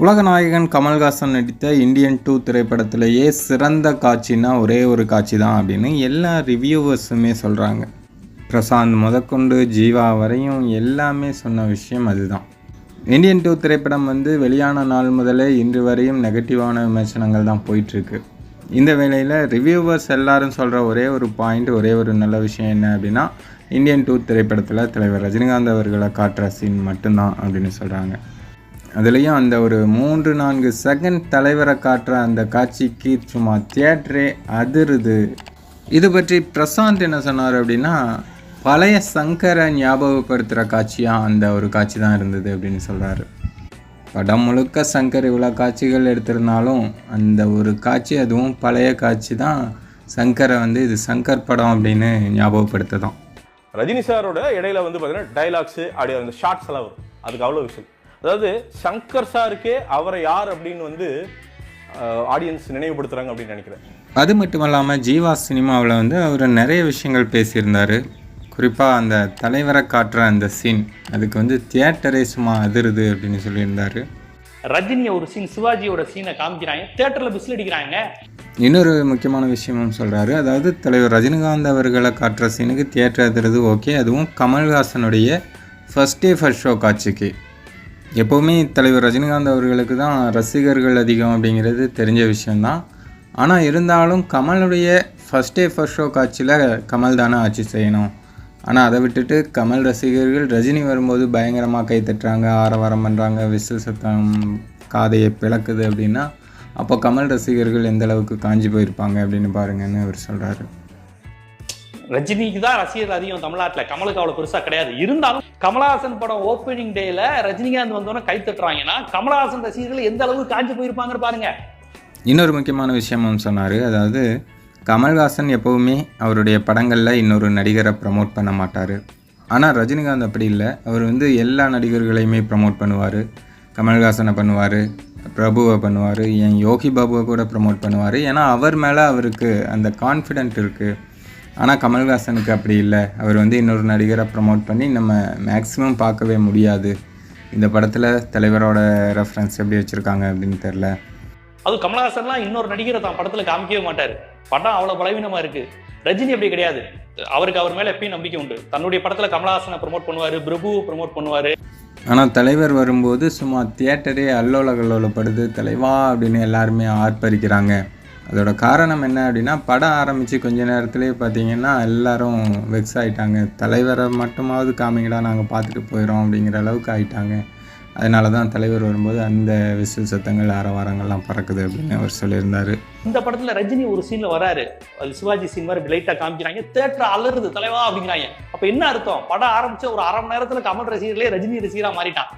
உலகநாயகன் கமல்ஹாசன் நடித்த Indian two திரைப்படத்திலேயே சிறந்த காட்சினா ஒரே ஒரு காட்சி தான் அப்படின்னு எல்லா ரிவ்யூவர்ஸுமே சொல்கிறாங்க பிரசாந்த் முதற்கொண்டு ஜீவா வரையும் எல்லாமே சொன்ன விஷயம் அதுதான். இந்தியன் டூ திரைப்படம் வந்து வெளியான நாள் முதலே இன்று வரையும் நெகட்டிவான விமர்சனங்கள் தான் போயிட்டுருக்கு. இந்த வேளையில் ரிவ்யூவர்ஸ் எல்லாரும் சொல்கிற ஒரே ஒரு பாயிண்ட் ஒரே ஒரு நல்ல விஷயம் என்ன அப்படின்னா இந்தியன் டூ திரைப்படத்தில் தலைவர் ரஜினிகாந்த் அவர்களை காட்டுற சீன் மட்டும்தான் அப்படின்னு சொல்கிறாங்க அதுலேயும் அந்த ஒரு மூன்று நான்கு செகண்ட் தலைவரை காட்டுற அந்த காட்சிக்கு சும்மா தியேட்டரே அதிருது. இது பற்றி பிரசாந்த் என்ன சொன்னார் அப்படின்னா பழைய சங்கரை ஞாபகப்படுத்துகிற காட்சியாக அந்த ஒரு காட்சி தான் இருந்தது அப்படின்னு சொல்கிறாரு படம் முழுக்க சங்கர் இவ்வளோ காட்சிகள் எடுத்திருந்தாலும் அந்த ஒரு காட்சி அதுவும் பழைய காட்சி தான் சங்கரை வந்து இது சங்கர் படம் அப்படின்னு ஞாபகப்படுத்துதான். ரஜினி சாரோட இடையில வந்து பார்த்தீங்கன்னா டைலாக்ஸு அப்படியே அந்த ஷார்ட்ஸ் எல்லாம் வரும். அதுக்கு அவ்வளோ விஷயம். அதாவது சங்கர் சாருக்கே அவரை யார் அப்படின்னு வந்து ஆடியன்ஸ் நினைவுபடுத்துறாங்க அப்படின்னு நினைக்கிறேன். அது மட்டும் இல்லாமல் ஜீவா சினிமாவில் வந்து அவர் நிறைய விஷயங்கள் பேசியிருந்தார். குறிப்பாக அந்த தலைவரை காட்டுற அந்த சீன் அதுக்கு வந்து தியேட்டரே சும்மா அதிருது அப்படின்னு சொல்லியிருந்தார். ரஜினி ஒரு சீன் சிவாஜியோட சீனை காமிக்கிறாங்க. தியேட்டர்ல பிசில் அடிக்கிறாங்க. இன்னொரு முக்கியமான விஷயமும் சொல்கிறாரு அதாவது தலைவர் ரஜினிகாந்த் அவர்களை காட்டுற சீனுக்கு தியேட்டர் அதிருது ஓகே. அதுவும் கமல்ஹாசனுடைய ஃபர்ஸ்ட் டே ஃபர்ஸ்ட் ஷோ காட்சிக்கு. எப்போவுமே தலைவர் ரஜினிகாந்த் அவர்களுக்கு தான் ரசிகர்கள் அதிகம் அப்படிங்கிறது தெரிஞ்ச விஷயந்தான் ஆனால் இருந்தாலும் கமலுடைய ஃபஸ்ட் டே ஃபர்ஸ்ட் ஷோ காட்சியில் கமல் தானே ஆட்சி செய்யணும். ஆனால் அதை விட்டுட்டு கமல் ரசிகர்கள் ரஜினி வரும்போது பயங்கரமாக கை தட்டுறாங்க ஆரவாரம் பண்ணுறாங்க விசில் சத்தம் காதையை பிளக்குது அப்படின்னா அப்போ கமல் ரசிகர்கள் எந்த அளவுக்கு காஞ்சி போயிருப்பாங்க அப்படின்னு பாருங்கன்னு அவர் சொல்கிறாரு ரஜினிக்கு தான் ரசிகர் அதிகம் தமிழ்நாட்டில். கமலுக்கு அவ்வளோ பெருசாக கிடையாது. இருந்தாலும் கமலஹாசன் படம் ஓப்பனிங் டேல ரஜினிகாந்த் வந்தோடனே கை தட்டுறாங்கன்னா கமலஹாசன் ரசிகர்கள் எந்த அளவுக்கு காஞ்சி போயிருப்பாங்கன்னு பாருங்க. இன்னொரு முக்கியமான விஷயமும் சொன்னார். அதாவது கமல்ஹாசன் எப்போவுமே அவருடைய படங்களில் இன்னொரு நடிகரை ப்ரமோட் பண்ண மாட்டார். ஆனால் ரஜினிகாந்த் அப்படி இல்லை. அவர் வந்து எல்லா நடிகர்களையுமே ப்ரமோட் பண்ணுவார். கமல்ஹாசனை பண்ணுவார் பிரபுவை பண்ணுவார் என் யோகி பாபுவை கூட ப்ரமோட் பண்ணுவார். ஏன்னா அவர் மேலே அவருக்கு அந்த கான்ஃபிடென்ட் இருக்குது ஆனால் கமல்ஹாசனுக்கு அப்படி இல்லை. அவர் வந்து இன்னொரு நடிகரை ப்ரமோட் பண்ணி நம்ம மேக்ஸிமம் பார்க்கவே முடியாது. இந்த படத்தில் தலைவரோட ரெஃபரன்ஸ் எப்படி வச்சுருக்காங்க அப்படின்னு தெரில அது கமலஹாசன்லாம் இன்னொரு நடிகரை தான் படத்துல காமிக்கவே மாட்டாரு. படம் அவ்வளவு பலவீனமா இருக்கு. ரஜினி அப்படி கிடையாது. அவருக்கு அவர் மேல எப்பயும் நம்பிக்கை உண்டு. தன்னுடைய படத்துல கமலஹாசனை ப்ரோமோட் பண்ணுவாரு பிரபுவை ப்ரோமோட் பண்ணுவாரு. ஆனால் தலைவர் வரும்போது சும்மா தியேட்டரே அல்லோல கல்லோலப்படுது தலைவா அப்படின்னு எல்லாருமே ஆர்ப்பரிக்கிறாங்க. அதோட காரணம் என்ன அப்படின்னா படம் ஆரம்பித்து கொஞ்ச நேரத்துலேயே பார்த்தீங்கன்னா எல்லாரும் வெக்ஸ் ஆகிட்டாங்க தலைவரை மட்டுமாவது காமிங்கடா நாங்கள் பார்த்துட்டு போயிடும் அப்படிங்கிற அளவுக்கு ஆயிட்டாங்க. அதனால தான் தலைவர் வரும்போது அந்த விசில் சத்தங்கள் ஆரவாரங்கள்லாம் பறக்குது அப்படின்னு அவர் சொல்லியிருந்தார். இந்த படத்தில் ரஜினி ஒரு சீனில் வராரு. அது சிவாஜி சீன் மாதிரி லைட்டாக காமிக்கிறாங்க. தேட்டர் அலருது தலைவா அப்படிங்கிறாங்க. அப்போ என்ன அர்த்தம்? படம் ஆரம்பிச்ச ஒரு அரை மணி நேரத்தில் கமல் ரசிகர்களே ரஜினி ரசிகரா மாறிட்டான்.